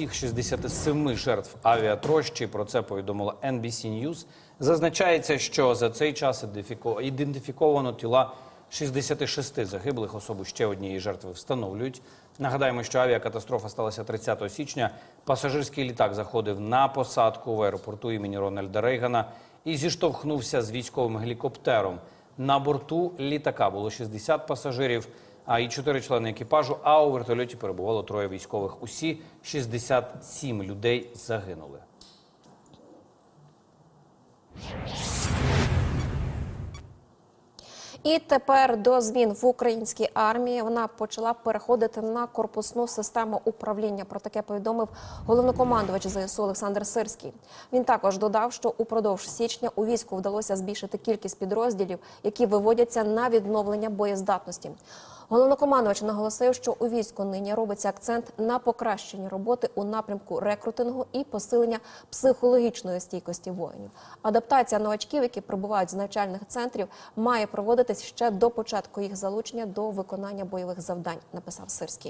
всіх 67 жертв авіатрощі. Про це повідомила NBC News. Зазначається, що за цей час ідентифіко- ідентифіковано тіла 66 загиблих особ. Ще однієї жертви встановлюють. Нагадаємо, що авіакатастрофа сталася 30 січня. Пасажирський літак заходив на посадку в аеропорту імені Рональда Рейгана і зіштовхнувся з військовим гелікоптером. На борту літака було 60 пасажирів, а і 4 члени екіпажу. А у вертольоті перебувало троє військових. Усі 67 людей загинули. І тепер до змін в українській армії вона почала переходити на корпусну систему управління. Про таке повідомив головнокомандувач ЗСУ Олександр Сирський. Він також додав, що упродовж січня у війську вдалося збільшити кількість підрозділів, які виводяться на відновлення боєздатності. Головнокомандувач наголосив, що у війську нині робиться акцент на покращенні роботи у напрямку рекрутингу і посилення психологічної стійкості воїнів. Адаптація новачків, які прибувають з навчальних центрів, має проводитись ще до початку їх залучення до виконання бойових завдань, написав Сирський.